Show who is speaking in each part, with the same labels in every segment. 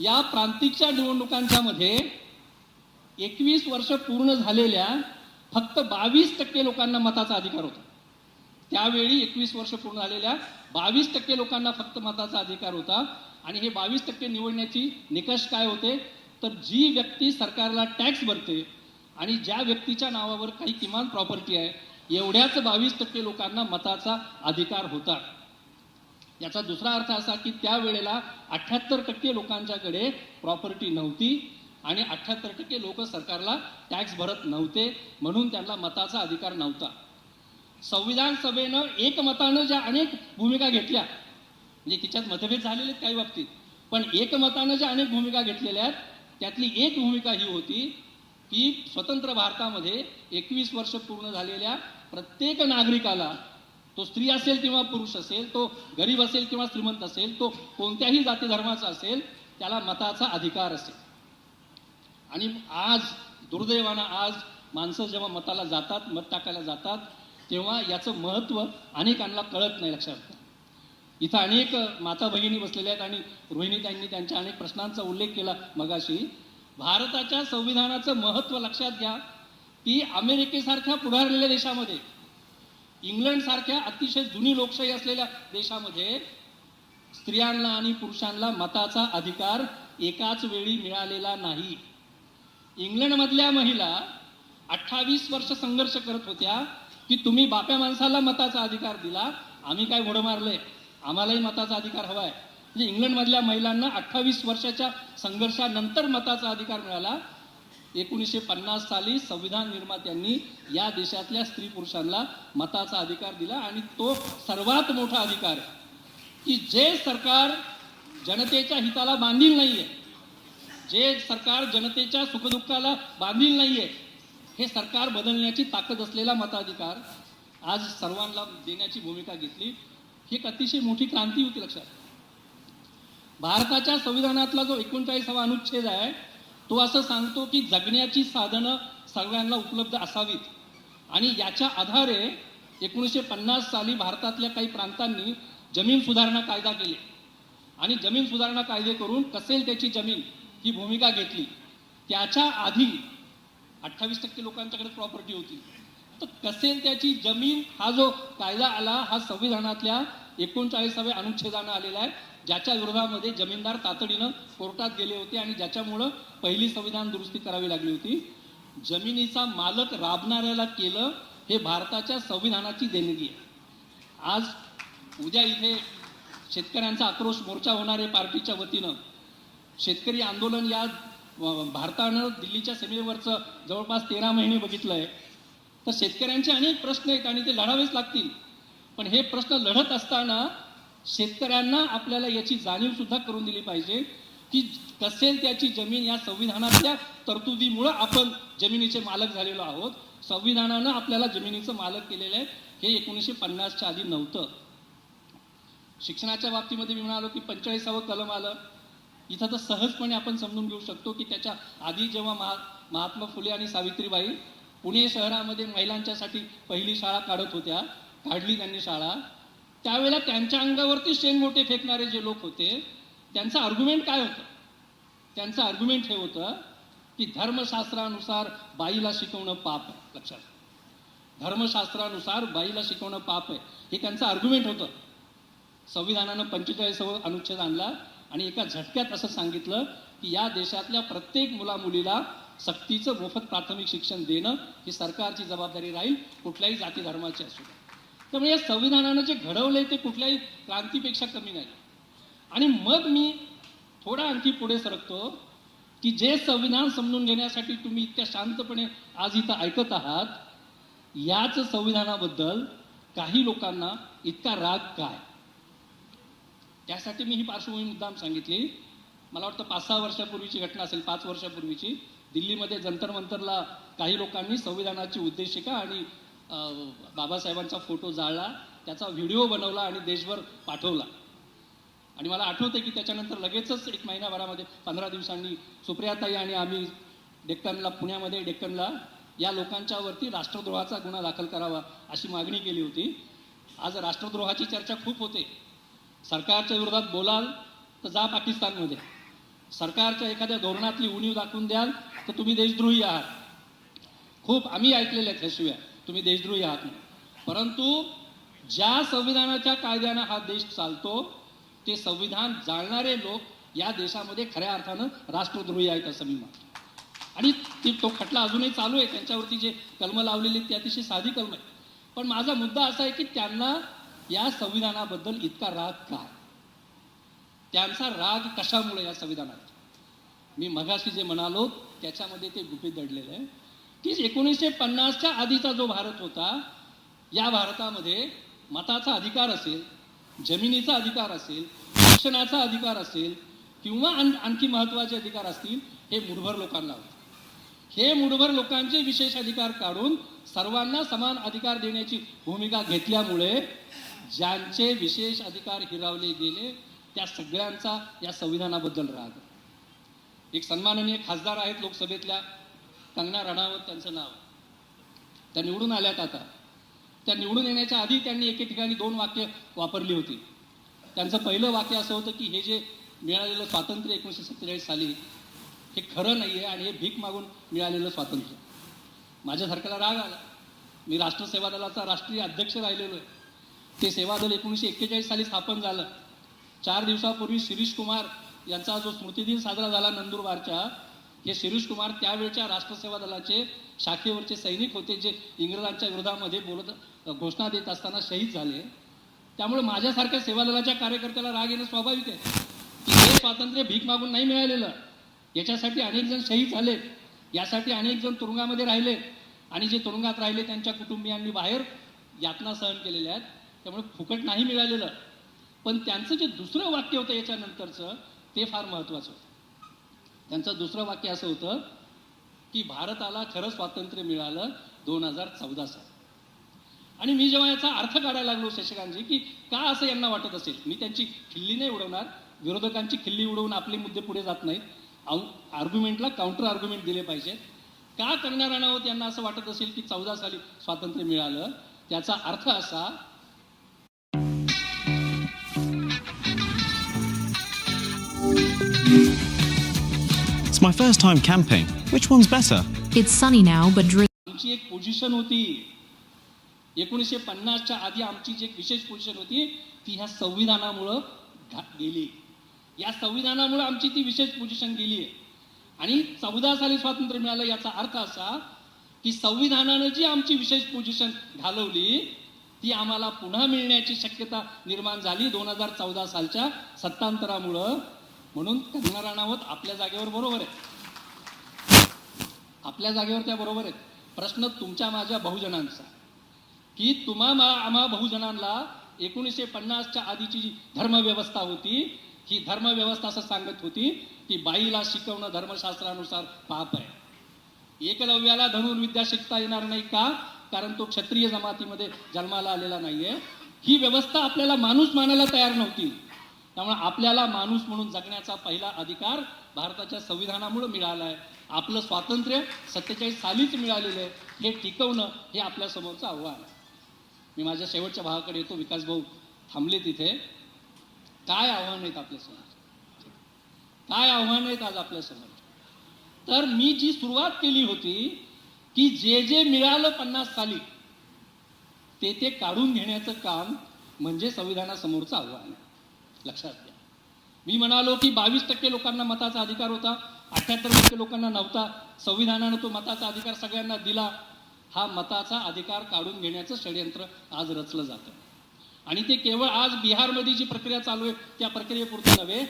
Speaker 1: या प्रांतिकच्या निवडणुकांच्या मध्ये एकवीस वर्ष पूर्ण झालेल्या फक्त बावीस टक्के लोकांना मताचा अधिकार होता. त्यावेळी एकवीस वर्ष पूर्ण झालेल्या बावीस टक्के लोकांना फक्त मताचा अधिकार होता. आणि हे बावीस टक्के निवडण्याची निकष काय होते? तर जी व्यक्ती सरकारला टॅक्स भरते आणि ज्या व्यक्तीच्या नावावर काही किमान प्रॉपर्टी आहे एवढ्याच बावीस टक्के लोकांना मताचा अधिकार होता. याचा दुसरा अर्थ असा की त्यावेळेला अठ्याहत्तर टक्के लोकांच्याकडे प्रॉपर्टी नव्हती आणि अठ्याहत्तर टक्के लोक सरकारला टॅक्स भरत नव्हते म्हणून त्यांना मताचा अधिकार नव्हता. संविधान सभेनं एकमतानं ज्या अनेक भूमिका घेतल्या म्हणजे तिच्यात मतभेद झालेले आहेत काही बाबतीत पण एकमतानं ज्या अनेक भूमिका घेतलेल्या आहेत त्यातली एक भूमिका ही होती की स्वतंत्र भारतामध्ये एकवीस वर्ष पूर्ण झालेल्या प्रत्येक नागरिकाला तो स्त्री असेल किंवा पुरुष असेल तो गरीब असेल किंवा श्रीमंत असेल तो कोणत्याही जाती धर्माचा असेल त्याला मताचा अधिकार असेल. आणि आज दुर्दैवानं आज माणसं जेव्हा मताला जातात मत टाकायला जातात तेव्हा याचं महत्त्व अनेकांना कळत नाही लक्षात इथं अनेक माता भगिनी बसलेल्या आहेत आणि रोहिणी त्यांनी त्यांच्या अनेक प्रश्नांचा उल्लेख केला मगाशी. भारताच्या संविधानाचं महत्त्व लक्षात घ्या की अमेरिकेसारख्या पुढारलेल्या देशामध्ये इंग्लंड सारख्या अतिशय जुनी लोकशाही असलेल्या देशामध्ये स्त्रियांना आणि पुरुषांना मताचा अधिकार एकाच वेळी मिळालेला नाही. इंग्लंडमधल्या महिला अठ्ठावीस वर्ष संघर्ष करत होत्या की तुम्ही बाप्या माणसाला मताचा अधिकार दिला आम्ही काय घोडं मारलंय? आम्हालाही मताचा अधिकार हवाय. म्हणजे इंग्लंडमधल्या महिलांना अठ्ठावीस वर्षाच्या संघर्षानंतर मताचा अधिकार मिळाला एकोणीसशे पन्नास साली संविधान निर्मात्यांनी या देशातल्या स्त्री पुरुषांना मताचा अधिकार दिला आणि तो सर्वात मोठा अधिकार आहे. की जे सरकार जनतेच्या हिताला बांधील नाहीये जे सरकार जनतेच्या सुखदुःखाला बांधील नाहीये हे सरकार बदलण्याची ताकद असलेला मताधिकार आज सर्वांना देण्याची भूमिका घेतली. ही एक अतिशय मोठी क्रांती होती लक्षात. भारताच्या संविधानातला जो एकोणचाळीसावा अनुच्छेद आहे तो असं सांगतो की जगण्याची साधनं सगळ्यांना उपलब्ध असावीत. आणि याच्या आधारे एकोणीसशे पन्नास साली भारतातल्या काही प्रांतांनी जमीन सुधारणा कायदा केले. आणि जमीन सुधारणा कायदे करून कसेल त्याची जमीन ही भूमिका घेतली त्याच्या आधी अठ्ठावीस टक्के लोकांच्याकडे प्रॉपर्टी होती. तर कसेल त्याची जमीन हा जो कायदा आला हा संविधानातल्या एकोणचाळीसाव्या अनुच्छेदानं आलेला आहे ज्याच्या विरोधामध्ये जमीनदार तातडीनं कोर्टात गेले होते आणि ज्याच्यामुळं पहिली संविधान दुरुस्ती करावी लागली होती. जमिनीचा मालक राबणाऱ्याला केलं हे भारताच्या संविधानाची देणगी आहे. आज उद्या इथे शेतकऱ्यांचा आक्रोश मोर्चा होणार आहे पार्टीच्या वतीनं शेतकरी आंदोलन या भारतानं दिल्लीच्या सीमेवरचं जवळपास तेरा महिने बघितलं आहे तर शेतकऱ्यांचे अनेक प्रश्न आहेत आणि ते लढावेच लागतील. पण हे प्रश्न लढत असताना शेतकऱ्यांना आपल्याला याची जाणीव सुद्धा करून दिली पाहिजे की कसेल त्याची जमीन या संविधानातल्या तरतुदीमुळं आपण जमिनीचे मालक झालेलो आहोत. संविधानानं आपल्याला जमिनीचं मालक केलेलं आहे. हे एकोणीसशे पन्नासच्या आधी नव्हतं. शिक्षणाच्या बाबतीमध्ये मी म्हणालो की पंचेचाळीसावं कलम आलं. इथं तर सहजपणे आपण समजून घेऊ शकतो की त्याच्या आधी जेव्हा महा महात्मा फुले आणि सावित्रीबाई पुणे शहरामध्ये महिलांच्यासाठी पहिली शाळा काढत होत्या. काढली त्यांनी शाळा. त्यावेळेला त्यांच्या अंगावरती शेणमोठे फेकणारे जे लोक होते त्यांचं आर्ग्युमेंट काय होतं? त्यांचं आर्ग्युमेंट हे होतं की धर्मशास्त्रानुसार बाईला शिकवणं पाप आहे लक्षात धर्मशास्त्रानुसार बाईला शिकवणं पाप आहे हे त्यांचं आर्ग्युमेंट होतं. संविधानानं पंचेचाळीसावं अनुच्छेद आणला आणि एका झटक्यात असं सांगितलं की या देशातल्या प्रत्येक मुलामुलीला सक्तीचं मोफत प्राथमिक शिक्षण देणं ही सरकारची जबाबदारी राहील कुठल्याही जाती धर्माची असू द्या. त्यामुळे या संविधानानं जे घडवलंय ते कुठल्याही क्रांतीपेक्षा कमी नाही. आणि मग मी थोडा आणखी पुढे सरकतो की जे संविधान समजून घेण्यासाठी तुम्ही इतक्या शांतपणे आज इथं ऐकत आहात याच संविधानाबद्दल काही लोकांना इतका राग काय? त्यासाठी मी ही पार्श्वभूमी मुद्दाम सांगितली. मला वाटतं पाच सहा वर्षापूर्वीची घटना असेल पाच वर्षापूर्वीची. दिल्लीमध्ये जंतर मंतरला काही लोकांनी संविधानाची उद्देशिका आणि बाबासाहेबांचा फोटो जाळला त्याचा व्हिडिओ बनवला आणि देशभर पाठवला. आणि मला आठवतं की त्याच्यानंतर लगेचच एक महिन्याभरामध्ये पंधरा दिवसांनी सुप्रियाताई आणि आम्ही डेक्कनला पुण्यामध्ये डेक्कनला या लोकांच्यावरती राष्ट्रद्रोहाचा गुन्हा दाखल करावा अशी मागणी केली होती. आज राष्ट्रद्रोहाची चर्चा खूप होते. सरकारच्या विरोधात बोलाल तर जा पाकिस्तानमध्ये. सरकारच्या एखाद्या धोरणातली उणीव दाखवून द्याल तर तुम्ही देशद्रोही आहात. खूप आम्ही ऐकलेले आहेत ह्याशिवाय तुम्ही देशद्रोही आहात परंतु ज्या संविधानाच्या कायद्यानं हा देश चालतो ते संविधान जाणणारे लोक या देशामध्ये खऱ्या अर्थानं राष्ट्रद्रोही आहेत असं मी म्हणतो. आणि ती तो खटला अजूनही चालू आहे. त्यांच्यावरती जे कलमं लावलेली ती अतिशय साधी कलम आहे पण माझा मुद्दा असा आहे की त्यांना या संविधानाबद्दल इतका राग काय त्यांचा राग कशामुळे या संविधानात? मी मगाशी जे म्हणालो त्याच्यामध्ये ते गुपित दडलेलं आहे. की एकोणीसशे पन्नासच्या आधीचा जो भारत होता या भारतामध्ये मताचा अधिकार असेल जमिनीचा अधिकार असेल शिक्षणाचा अधिकार असेल किंवा आण- आणखी महत्त्वाचे अधिकार असतील हे मुठभर लोकांना होते. हे मुठभर लोकांचे विशेष अधिकार काढून सर्वांना समान अधिकार देण्याची भूमिका घेतल्यामुळे ज्यांचे विशेष अधिकार हिरावले गेले त्या सगळ्यांचा या संविधानाबद्दल राग. एक सन्माननीय खासदार आहेत लोकसभेतल्या कंगना रणावत त्यांचं नाव त्या निवडून आल्यात आता. त्या निवडून येण्याच्या आधी त्यांनी एके ठिकाणी दोन वाक्य वापरली होती. त्यांचं पहिलं वाक्य असं होतं की हे जे मिळालेलं स्वातंत्र्य एकोणीसशे सत्तेचाळीस साली हे खरं नाही आहे आणि हे भीक मागून मिळालेलं स्वातंत्र्य. माझ्यासारख्याला राग आला. मी राष्ट्र सेवा दलाचा राष्ट्रीय अध्यक्ष राहिलेलो आहे. ते सेवा दल एकोणीसशे एक्केचाळीस साली स्थापन झालं. चार दिवसापूर्वी शिरीष कुमार यांचा जो स्मृतिदिन साजरा झाला नंदुरबारच्या हे शिरीष कुमार त्यावेळच्या राष्ट्रसेवा दलाचे शाखेवरचे सैनिक होते जे इंग्रजांच्या विरोधामध्ये बोलत घोषणा देत असताना शहीद झाले. त्यामुळे माझ्यासारख्या सेवा दलाच्या कार्यकर्त्याला राग येणं स्वाभाविक आहे. की हे स्वातंत्र्य भीक मागून नाही मिळालेलं. याच्यासाठी अनेक जण शहीद झालेत यासाठी अनेक जण तुरुंगामध्ये राहिले. आणि जे तुरुंगात राहिले त्यांच्या कुटुंबियांनी बाहेर यातना सहन केलेल्या आहेत. त्यामुळे फुकट नाही मिळालेलं. पण त्यांचं जे दुसरं वाक्य होतं याच्यानंतरचं ते फार महत्त्वाचं होतं. त्यांचं दुसरं वाक्य असं होतं की भारताला खरं स्वातंत्र्य मिळालं दोन हजार चौदा साल. आणि मी जेव्हा याचा अर्थ काढायला लागलो शशिकांतजी की का असं यांना वाटत असेल? मी त्यांची खिल्ली नाही उडवणार. विरोधकांची खिल्ली उडवून आपले मुद्दे पुढे जात नाहीत. आर्ग्युमेंटला काउंटर आर्ग्युमेंट दिले पाहिजेत. का कंगना राणावत यांना असं वाटत असेल की चौदा साली स्वातंत्र्य मिळालं? त्याचा अर्थ असा
Speaker 2: It's my first time camping. Which one's better?
Speaker 3: It's sunny now, but drizzling.
Speaker 1: आमची एक पोझिशन होती एकोणीसशे पन्नासच्या आधी आमची जी एक विशेष पोझिशन होती ती ह्या संविधानामुळं गेली या संविधानामुळं आमची ती विशेष पोझिशन गेली आहे आणि चौदा साली स्वातंत्र्य मिळालं याचा अर्थ असा की संविधानानं जी आमची विशेष पोझिशन घालवली ती आम्हाला पुन्हा मिळण्याची शक्यता निर्माण झाली दोन हजार चौदा सालच्या सत्तांतरामुळं म्हणून कंगना राणावत आपल्या जागेवर बरोबर आहे. आपल्या जागेवर त्या बरोबर आहेत. प्रश्न तुमच्या माझ्या बहुजनांचा. की तुम्हा मा आम्हा बहुजनांना एकोणीसशे पन्नासच्या आधीची जी धर्मव्यवस्था होती ही धर्मव्यवस्था असं सांगत होती की बाईला शिकवणं धर्मशास्त्रानुसार पाप आहे. एकलव्याला धनुर्विद्या शिकता येणार नाही का? कारण तो क्षत्रिय जमातीमध्ये जन्माला आलेला नाहीये. ही व्यवस्था आपल्याला माणूस मानायला तयार नव्हती. त्यामुळे आपल्याला माणूस म्हणून जगण्याचा पहिला अधिकार भारताच्या संविधानामुळे मिळाला आहे. आपलं स्वातंत्र्य सत्तेचाळीस सालीच मिळालेलं आहे. हे टिकवणं हे आपल्या समोरचं आव्हान आहे. मी माझ्या शेवटच्या भागाकडे येतो. विकास भाऊ थांबले तिथे. काय आव्हान आहेत आपल्यासमोर काय आव्हान आहेत आज आपल्यासमोर तर मी जी सुरुवात केली होती की जे जे मिळालं पन्नास साली ते ते काढून घेण्याचं काम म्हणजे संविधानासमोरचं आव्हान आहे. लक्षात घ्या. मी म्हणालो की बावीस टक्के लोकांना मताचा अधिकार होता अठ्याहत्तर टक्के लोकांना नव्हता. संविधानानं तो मताचा अधिकार सगळ्यांना दिला. हा मताचा अधिकार काढून घेण्याचं षडयंत्र आज रचलं जातं. आणि ते केवळ आज बिहारमध्ये जी प्रक्रिया चालू आहे त्या प्रक्रियेपुरतं नव्हे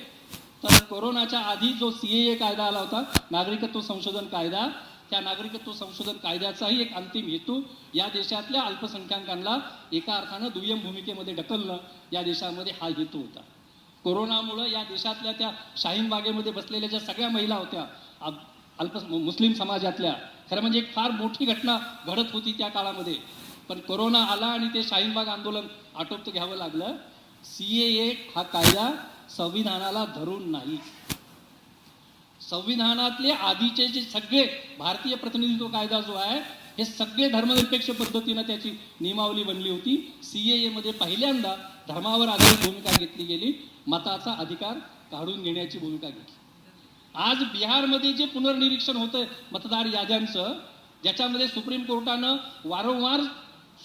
Speaker 1: तर कोरोनाच्या आधी जो सी कायदा आला होता नागरिकत्व संशोधन कायदा त्या नागरिकत्व संशोधन कायद्याचाही एक अंतिम हेतू या देशातल्या अल्पसंख्याकांना एका अर्थानं दुय्यम भूमिकेमध्ये ढकलणं या देशामध्ये हा हेतू होता. कोरोनामुळं या देशातल्या त्या शाहीन बागेमध्ये बसलेल्या ज्या सगळ्या महिला होत्या अल्प मुस्लिम समाजातल्या खरं म्हणजे एक फार मोठी घटना घडत होती त्या काळामध्ये. पण कोरोना आला आणि ते शाहीनबाग आंदोलन आटोपत घ्यावं लागलं. सी ए हा कायदा संविधानाला धरून नाही. संविधानातले आधीचे जे सगळे भारतीय प्रतिनिधित्व कायदा जो आहे हे सगळे धर्मनिरपेक्ष पद्धतीनं त्याची नियमावली बनली होती. सी मध्ये पहिल्यांदा धर्मावर आधारित भूमिका घेतली गेली मताचा अधिकार काढून घेण्याची भूमिका घेतली. आज बिहारमध्ये जे पुनर्निरीक्षण होतंय मतदार याद्यांचं ज्याच्यामध्ये सुप्रीम कोर्टानं वारंवार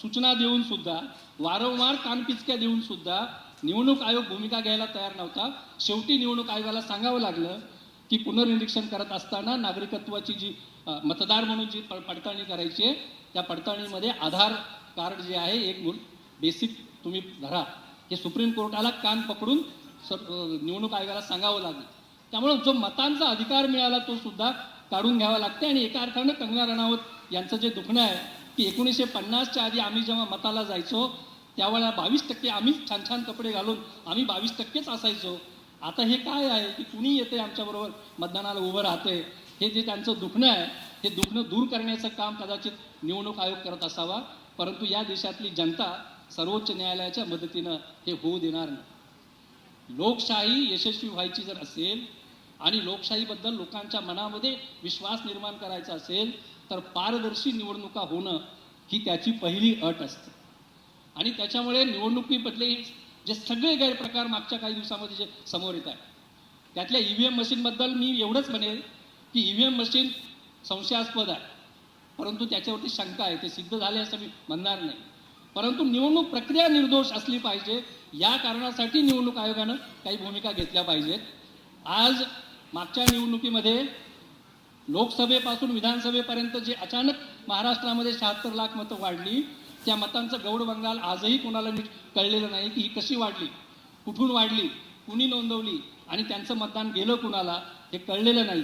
Speaker 1: सूचना देऊन सुद्धा वारंवार कानपिचक्या देऊन सुद्धा निवडणूक आयोग भूमिका घ्यायला तयार नव्हता. शेवटी निवडणूक आयोगाला सांगावं लागलं की पुनर्निरीक्षण करत असताना नागरिकत्वाची जी मतदार म्हणून जी प- पडताळणी करायची आहे त्या पडताळणीमध्ये आधार कार्ड जे आहे एक मूल बेसिक तुम्ही धरा. हे सुप्रीम कोर्टाला कान पकडून स- निवडणूक आयोगाला सांगावं लागलं. त्यामुळे जो मतांचा अधिकार मिळाला तो सुद्धा काढून घ्यावा लागते आणि एका अर्थानं कंगना रणावत यांचं जे दुखणं आहे की एकोणीसशे पन्नासच्या आधी आम्ही जेव्हा मताला जायचो त्यावेळेला बावीस टक्के आम्हीच छान छान कपडे घालून आम्ही बावीस टक्केच असायचो. आता हे काय आहे की कुणी येते आमच्याबरोबर मतदानाला उभं राहते हे जे त्यांचं दुखणं आहे हे दुखणं दूर करण्याचं काम कदाचित निवडणूक आयोग करत असावा. परंतु या देशातली जनता सर्वोच्च न्यायालयाच्या मदतीनं हे होऊ देणार नाही. लोकशाही यशस्वी व्हायची जर असेल आणि लोकशाहीबद्दल लोकांच्या मनामध्ये विश्वास निर्माण करायचा असेल तर पारदर्शी निवडणुका होणं ही त्याची पहिली अट असते. आणि त्याच्यामुळे निवडणुकीबद्दले जे सगळे गैरप्रकार मागच्या काही दिवसामध्ये जे समोर येत आहे त्यातल्या ई व्ही एम मशीनबद्दल मी एवढंच म्हणेल की ई व्ही एम मशीन संशयास्पद आहे. परंतु त्याच्यावरती शंका आहे ते सिद्ध झाले असं मी म्हणणार नाही. परंतु निवडणूक प्रक्रिया निर्दोष असली पाहिजे. या कारणासाठी निवडणूक आयोगानं काही भूमिका घेतल्या पाहिजेत. आज मागच्या निवडणुकीमध्ये लोकसभेपासून विधानसभेपर्यंत जे अचानक महाराष्ट्रामध्ये शहात्तर लाख मतं वाढली त्या मतांचं गौड बंगाल आजही कोणाला नीट कळलेलं नाही की ही कशी वाढली कुठून वाढली कुणी नोंदवली आणि त्यांचं मतदान गेलं कुणाला हे कळलेलं नाही.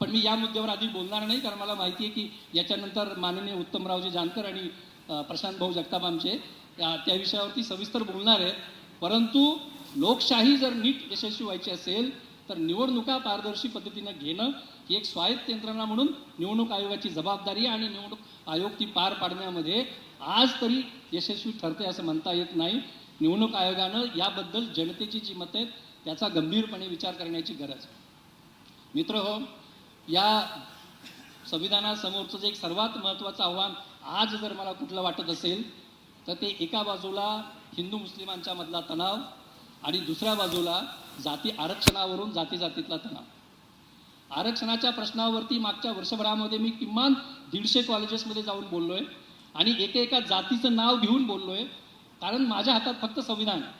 Speaker 1: पण मी या मुद्द्यावर आधी बोलणार नाही कारण मला माहिती आहे की याच्यानंतर माननीय उत्तमरावजी जानकर आणि प्रशांत भाऊ जगताप आमचे त्या त्या विषयावरती सविस्तर बोलणार आहेत. परंतु लोकशाही जर नीट यशस्वी व्हायची असेल तर निवडणुका पारदर्शी पद्धतीनं घेणं ही एक स्वायत्त यंत्रणा म्हणून निवडणूक आयोगाची जबाबदारी आणि निवडणूक आयोग ती पार पाडण्यामध्ये आज तरी यशस्वी ठरते असं म्हणता येत नाही. निवडणूक आयोगानं याबद्दल जनतेची जी मतं आहेत त्याचा गंभीरपणे विचार करण्याची गरज. आहे मित्र हो या संविधानासमोरचं जे एक सर्वात महत्त्वाचं आव्हान आज जर मला कुठलं वाटत असेल तर ते एका बाजूला हिंदू मुस्लिमांच्या मधला तणाव आणि दुसऱ्या बाजूला जाती आरक्षणावरून जाती जातीतला तणाव आरक्षणाच्या प्रश्नावरती मागच्या वर्षभरामध्ये मी किमान दीडशे कॉलेजेसमध्ये जाऊन बोललो आहे आणि एका एका जातीचं नाव घेऊन बोललो आहे कारण माझ्या हातात फक्त संविधान आहे.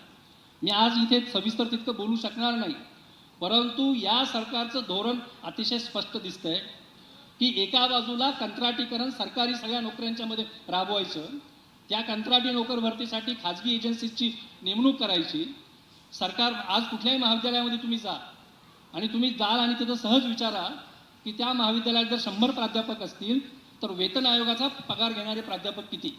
Speaker 1: मी आज इथे सविस्तर तितकं बोलू शकणार नाही परंतु या सरकारचं धोरण अतिशय स्पष्ट दिसतंय की एका बाजूला कंत्राटीकरण सरकारी सगळ्या नोकऱ्यांच्या मध्ये राबवायचं त्या कंत्राटी नोकर भरतीसाठी खाजगी एजन्सीची नेमणूक करायची. सरकार आज कुठल्याही महाविद्यालयामध्ये तुम्ही जा आणि तुम्ही जाल आणि त्याचा सहज विचारा की त्या महाविद्यालयात जर शंभर प्राध्यापक असतील तर वेतन आयोगाचा पगार घेणारे प्राध्यापक किती?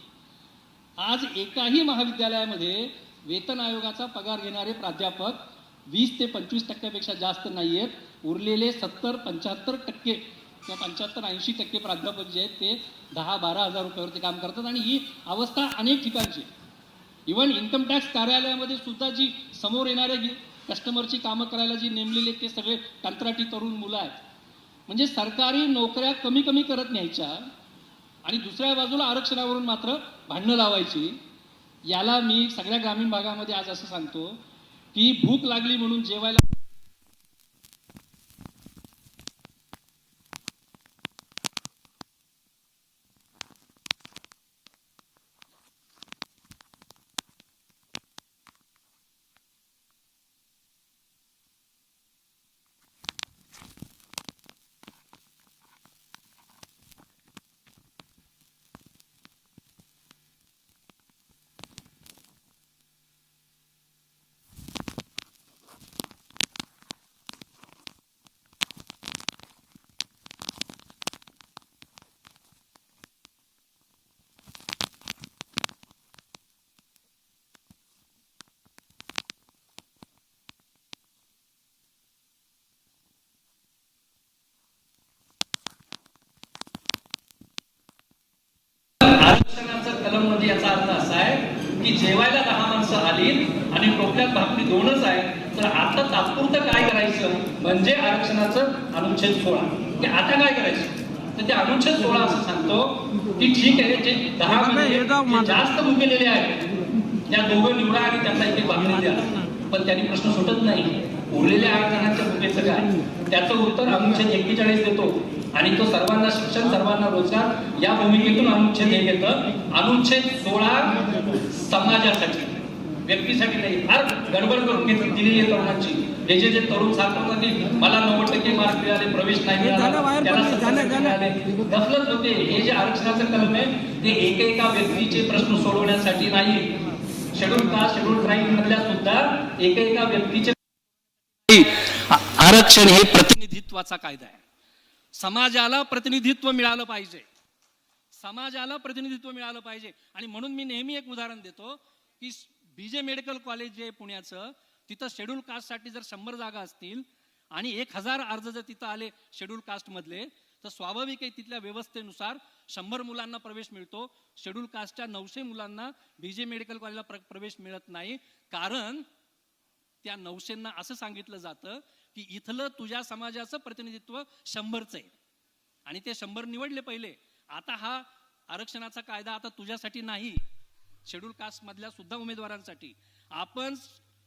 Speaker 1: आज एकाही महाविद्यालयामध्ये वेतन आयोगाचा पगार घेणारे प्राध्यापक वीस ते पंचवीस टक्क्यापेक्षा जास्त नाही आहेत उरलेले सत्तर पंच्याहत्तर टक्के किंवा पंच्याहत्तर ऐंशी टक्के प्राध्यापक जे आहेत ते दहा बारा हजार रुपयावरती काम करतात. आणि ही अवस्था अनेक ठिकाणची इव्हन इवन इन्कम टॅक्स कार्यालयामध्ये सुद्धा जी समोर येणारे कस्टमरची कामं करायला जी नेमलेली ते सगळे कंत्राटी तरुण मुलं आहेत. म्हणजे सरकारी नोकऱ्या कमी कमी करत न्यायच्या आणि दुसऱ्या बाजूला आरक्षणावरून मात्र भांडणं लावायची याला मी सगळ्या ग्रामीण भागामध्ये आज असं सांगतो की भूक लागली म्हणून जेवायला आरक्षणाचं कलममध्ये याचा अर्थ असा आहे की जेवायला दहा माणसं आली टोपल्यात भाकरी दोनच आहे. तर आता तात्पुरतं काय करायचं? म्हणजे आरक्षणाचं अनुच्छेद सोळा. ते आता काय करायचं? तर ते अनुच्छेद सोळा असं सांगतो की ठीक आहे जे दहा जास्त भुकेलेले आहेत त्या दोघं निवडा आणि त्यांना एक भाकरी द्या. पण त्यांनी प्रश्न सुटत नाही. उरलेल्या आठ जणांच्या भूमिकेचं काय? त्याचं उत्तर अनुच्छेद एक्केचाळीस देतो. आणि तो सर्वांना शिक्षण सर्वांना रोजगार या भूमिकेतून अनुच्छेद एक येतं. अनुच्छेद सोळा समाजासाठी. व्यक्तीसाठी नाही फार गडबड करून घेतली दिलेली आहे तरुणांची. हे जे जे तरुण की मला नव्वद टक्के मार्क मिळाले प्रवेश नाही मिळाला त्याला दखलच होते. हे जे आरक्षणाचं कलम आहे ते एकेका व्यक्तीचे प्रश्न सोडवण्यासाठी नाही. शेड्यूल कास्ट शेड्यूल ट्राईब मधल्या सुद्धा एकेका व्यक्तीचे आरक्षण हे प्रतिनिधित्वाचा कायदा आहे. समाजाला प्रतिनिधित्व मिळालं पाहिजे. समाजाला प्रतिनिधित्व मिळालं पाहिजे. आणि म्हणून मी नेहमी एक उदाहरण देतो की बी जे मेडिकल कॉलेज जे आहे पुण्याचं तिथं शेड्यूल कास्टसाठी जर शंभर जागा असतील आणि एक हजार अर्ज जर तिथं आले शेड्यूल कास्टमधले तर स्वाभाविक आहे तिथल्या व्यवस्थेनुसार शंभर मुलांना प्रवेश मिळतो. शेड्यूल कास्टच्या नऊशे मुलांना बी जे मेडिकल कॉलेजला प्र प्रवेश मिळत नाही. कारण त्या नऊशेंना असं सांगितलं जातं की इथलं तुझ्या समाजाचं प्रतिनिधित्व शंभरचं आहे. आणि ते शंभर निवडले पहिले. आता हा आरक्षणाचा कायदा आता तुझ्यासाठी नाही. शेड्यूल कास्टमधल्या सुद्धा उमेदवारांसाठी आपण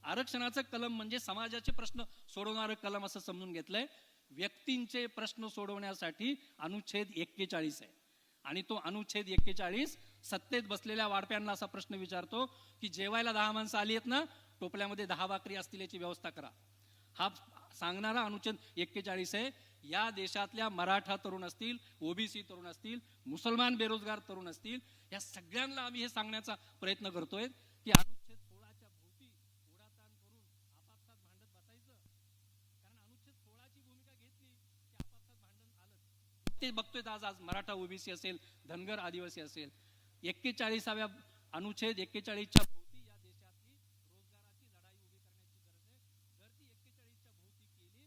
Speaker 1: आरक्षणाचं कलम म्हणजे समाजाचे प्रश्न सोडवणारं कलम असं समजून घेतलंय. व्यक्तींचे प्रश्न सोडवण्यासाठी अनुच्छेद एक्केचाळीस आहे. आणि तो अनुच्छेद एक्केचाळीस सत्तेत बसलेल्या वाढप्यांना असा प्रश्न विचारतो की जेवायला दहा माणसं आली आहेत ना टोपल्यामध्ये दहा भाकरी असतील याची व्यवस्था करा. हा सांगणारा अनुच्छेद एक्केचाळीस आहे. या देशातल्या मराठा तरुण असतील ओबीसी तरुण असतील मुसलमान बेरोजगार तरुण असतील या सगळ्यांना आम्ही हे सांगण्याचा प्रयत्न करतोय की अनुच्छेद सोळाच्या भोवती ओढाताण करून आपापसात भांडत बसायचं. कारण अनुच्छेद सोळाची भूमिका घेतली की आपापसात भांडण आलं ते बघतोय आज आज मराठा ओबीसी असेल धनगर आदिवासी असेल. एक्केचाळीसाव्या अनुच्छेद एक्केचाळीसच्या भोवती या देशातली रोजगाराची लढाई उभी करण्याची गरज आहे जर ती एक्केचाळीसच्या भोवती केली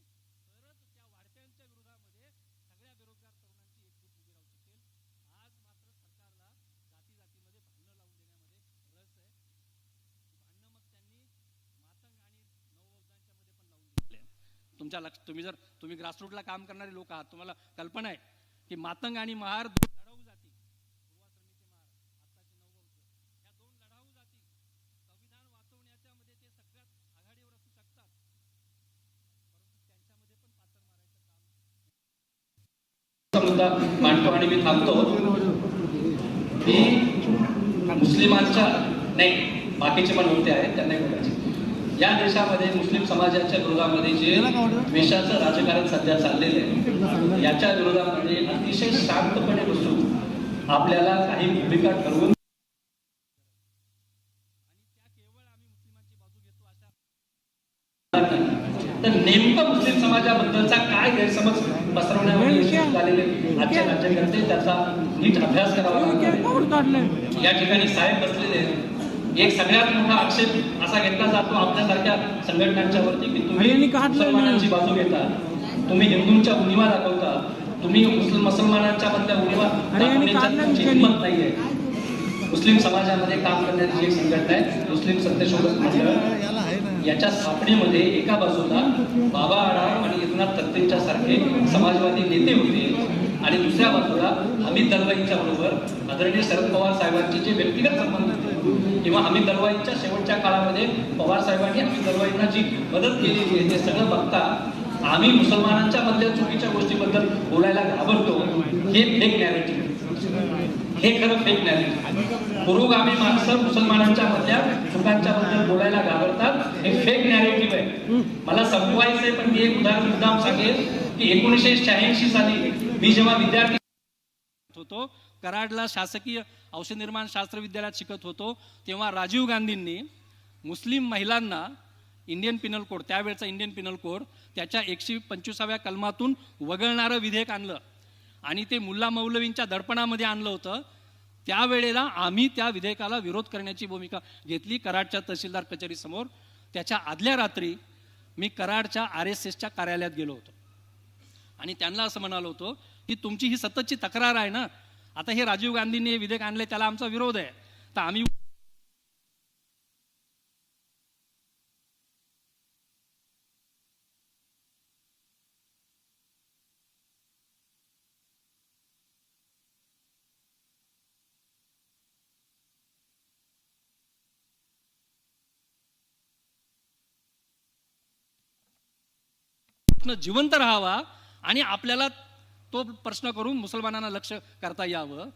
Speaker 1: तरच त्या वाढत्यांच्या विरोधामध्ये सगळ्या बेरोजगार तरुणांची एकजूट उभी राहू शकेल आज मात्र सरकारला जाती जातीमध्ये भांडणं लावून देण्यामध्ये रस आहे भांडणं मग त्यांनी मातंग आणि नवबौद्धांच्या मध्ये पण लावून घेतले तुमच्या लक्ष तुम्ही जर तुम्ही ग्रासरूटला काम करणारे लोक आहात तुम्हाला कल्पना आहे की मातंग आणि महार दोन लढाऊ जाती. या दोन लढाऊ जाती. संविधान वाचवण्याच्या मध्ये ते सगळ्यात आघाडीवर असू शकतात. त्यांच्यामध्ये पण मारायचं मुद्दा मांडतो आणि मी थांबतो. की मुस्लिमांच्या नाही बाकीचे पण होते आहेत त्यांना बोलायचे. या देशामध्ये मुस्लिम समाजाच्या विरोधामध्ये जे द्वेषाचं राजकारण सध्या चाललेलं आहे याच्या विरोधामध्ये अतिशय शांतपणे बसून आपल्याला काही भूमिका ठरवून तर नेमकं मुस्लिम समाजाबद्दलचा काय गैरसमज पसरवण्यामध्ये झालेले राज्यकर्ते त्याचा नीट अभ्यास करावा. या ठिकाणी साहेब बसलेले आहेत. एक सगळ्यात मोठा आक्षेप असा घेतला जातो आपल्यासारख्या संघटनांच्या वरती की तुम्ही मुसलमानांची बाजू घेता. तुम्ही हिंदूंच्या उणिवा दाखवता. तुम्ही मुस्लिम मुसलमानांच्या मधल्या उणिवा दाखवण्याची हिंमत नाहीये. मुस्लिम समाजामध्ये काम करणारी जी एक संघटना आहे. मुस्लिम सत्यशोधक मंडळ. याच्या स्थापनेमध्ये एका बाजूला बाबा आढाव आणि एकनाथ तत्तेंच्या सारखे समाजवादी नेते होते. आणि दुसऱ्या बाजूला हमीद दलवाईंच्या बरोबर आदरणीय शरद पवार साहेबांचे जे व्यक्तिगत संबंध होते किंवा हमीद दलवाईंच्या शेवटच्या काळामध्ये पवार साहेबांनी हमीद दलवाईंना जी मदत केलेली आहे ते सगळं बघता आम्ही मुसलमानांच्या मधल्या चुकीच्या गोष्टीबद्दल बोलायला घाबरतो. हे फेक नॅरेटिव्ह हे खरं फेक नॅरेटिव्ह पुरोगामी माणसं मुसलमानांच्या मधल्या चुकांच्या बद्दल बोलायला घाबरतात. हे फेक नॅरेटिव्ह आहे. मला संपवायचंय पण मी एक उदाहरण मुद्दाम सांगेल की एकोणीसशे शहाऐंशी साली मी जेव्हा विद्यार्थी होतो कराडला शासकीय औषध निर्माण शास्त्र विद्यालयात शिकत होतो तेव्हा राजीव गांधींनी मुस्लिम महिलांना इंडियन पिनल कोड त्यावेळचा इंडियन पिनल कोड त्याच्या एकशे पंचवीसाव्या कलमातून वगळणारं विधेयक आणलं. आणि ते मुल्ला मौलवींच्या दडपणामध्ये आणलं होतं. त्यावेळेला आम्ही त्या विधेयकाला विरोध करण्याची भूमिका घेतली कराडच्या तहसीलदार कचेरीसमोर. त्याच्या आदल्या रात्री मी कराडच्या आर एस एसच्या कार्यालयात गेलो होतो. आणि त्यांना असं म्हणालो होतो की तुमची ही सततची तक्रार आहे ना आता हे राजीव गांधींनी विधेयक आणले त्याला आमचा विरोध आहे. तर आम्ही जिवंत राहावा आणि आपल्याला तो प्रश्न करून मुसलमानांना लक्ष करता यावं.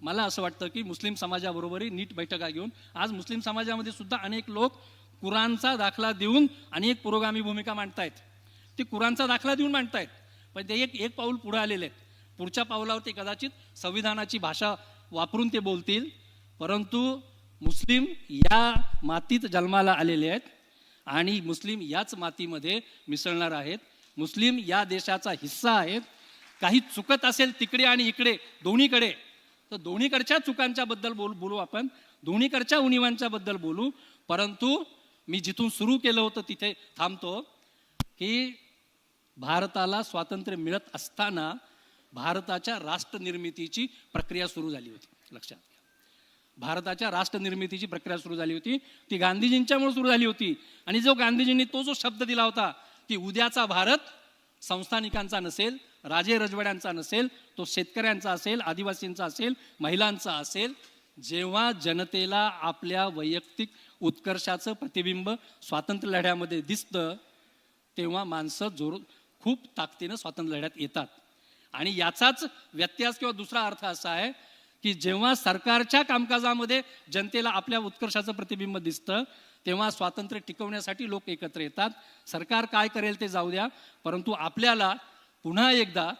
Speaker 1: मला असं वाटतं की मुस्लिम समाजाबरोबरही नीट बैठका घेऊन आज मुस्लिम समाजामध्ये सुद्धा अनेक लोक कुराणचा दाखला देऊन अनेक पुरोगामी भूमिका मांडतायत. ते कुराणचा दाखला देऊन मांडतायत. पण ते एक एक पाऊल पुढे आलेले आहेत. पुढच्या पावलावर ते कदाचित संविधानाची भाषा वापरून ते बोलतील. परंतु मुस्लिम या मातीत जन्माला आलेले आहेत आणि मुस्लिम याच मातीमध्ये मिसळणार आहेत. मुस्लिम या देशाचा हिस्सा आहेत. काही चुकत असेल तिकडे आणि इकडे दोन्हीकडे तर दोन्हीकडच्या चुकांच्या बद्दल बोल बोलू आपण. दोन्हीकडच्या उणीवांच्या बद्दल बोलू. परंतु मी जिथून सुरू केलं होतं तिथे थांबतो की भारताला स्वातंत्र्य मिळत असताना भारताच्या राष्ट्रनिर्मितीची प्रक्रिया सुरू झाली होती. लक्षात घ्या. भारताच्या राष्ट्रनिर्मितीची प्रक्रिया सुरू झाली होती. ती गांधीजींच्यामुळे सुरू झाली होती. आणि जो गांधीजींनी तो जो शब्द दिला होता की उद्याचा भारत संस्थानिकांचा नसेल राजे रजवाड्यांचा नसेल तो शेतकऱ्यांचा असेल आदिवासींचा असेल महिलांचा असेल जेव्हा जनतेला आपल्या वैयक्तिक उत्कर्षाचं प्रतिबिंब स्वातंत्र्य लढ्यामध्ये दिसतं तेव्हा माणसं जोर खूप ताकदीनं स्वातंत्र्य लढ्यात येतात. आणि याचाच व्यत्यास किंवा दुसरा अर्थ असा आहे की जेव्हा सरकारच्या कामकाजामध्ये जनतेला आपल्या उत्कर्षाचं प्रतिबिंब दिसतं तेव्हा स्वातंत्र्य टिकवण्यासाठी लोक एकत्र येतात. सरकार काय करेल ते जाऊ द्या. परंतु आपल्याला पुन्हा एकदा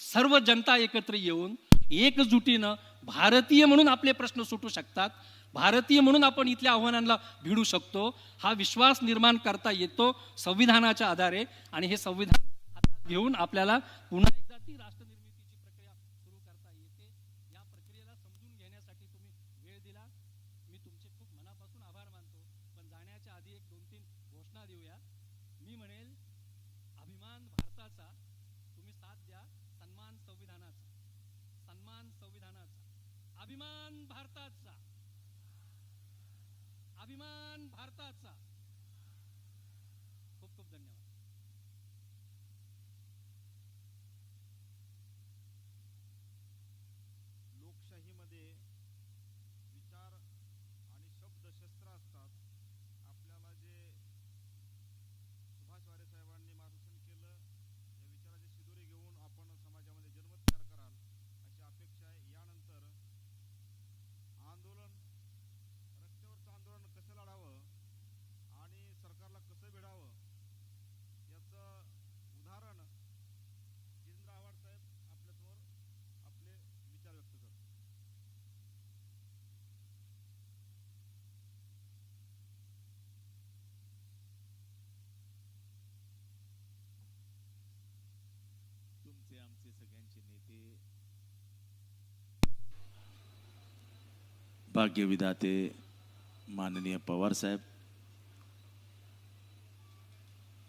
Speaker 1: सर्व जनता एकत्र येऊन एकजुटीनं भारतीय म्हणून आपले प्रश्न सुटू शकतात. भारतीय म्हणून आपण इथल्या आव्हानांना भिडू शकतो. हा विश्वास निर्माण करता येतो संविधानाच्या आधारे. आणि हे संविधान हातात घेऊन आपल्याला पुन्हा एकदा ती राष्ट्र प्रक्रिया सुरू करता येते या प्रक्रियेला समजून घेण्यासाठी तुम्ही वेळ दिला मी तुमचे खूप मनापासून आभार मानतो पण जाण्याच्या आधी एक दोन तीन घोषणा देऊया मी म्हणेल अभिमान भारताचा तुम्ही साथ द्या सन्मान संविधानाचा सन्मान संविधानाचा अभिमान भारताचा. अभिमान भारताचा खूप खूप धन्यवाद
Speaker 4: लोकशाहीमध्ये विचार आणि शब्द शस्त्र असतात आपल्याला जे सुभाष वारे साहेबांनी मार्गदर्शन केलं या विचाराचे शिदोरी घेऊन आपण समाजामध्ये जनमत तयार कराल अशी अपेक्षा आहे यानंतर आंदोलन रस्त्यावरचं आंदोलन कसं लढावं आणि सरकारला कसं भिडावं याचं उदाहरण जितेंद्र आव्हाड साहेब आपल्यासमोर आपले विचार व्यक्त करतात
Speaker 5: तुमचे आमचे सगळ्यांचे नेते भाग्यविधाते माननीय पवार साहेब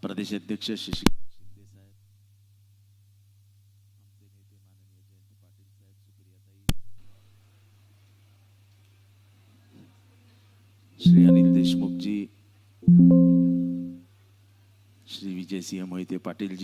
Speaker 5: प्रदेशाध्यक्ष शशिकांत शिंदे साहेब आमचे नेते माननीय जयंत पाटील साहेब सुप्रियाताई श्री अनिल देशमुखजी श्री विजयसिंह मोहिते पाटीलजी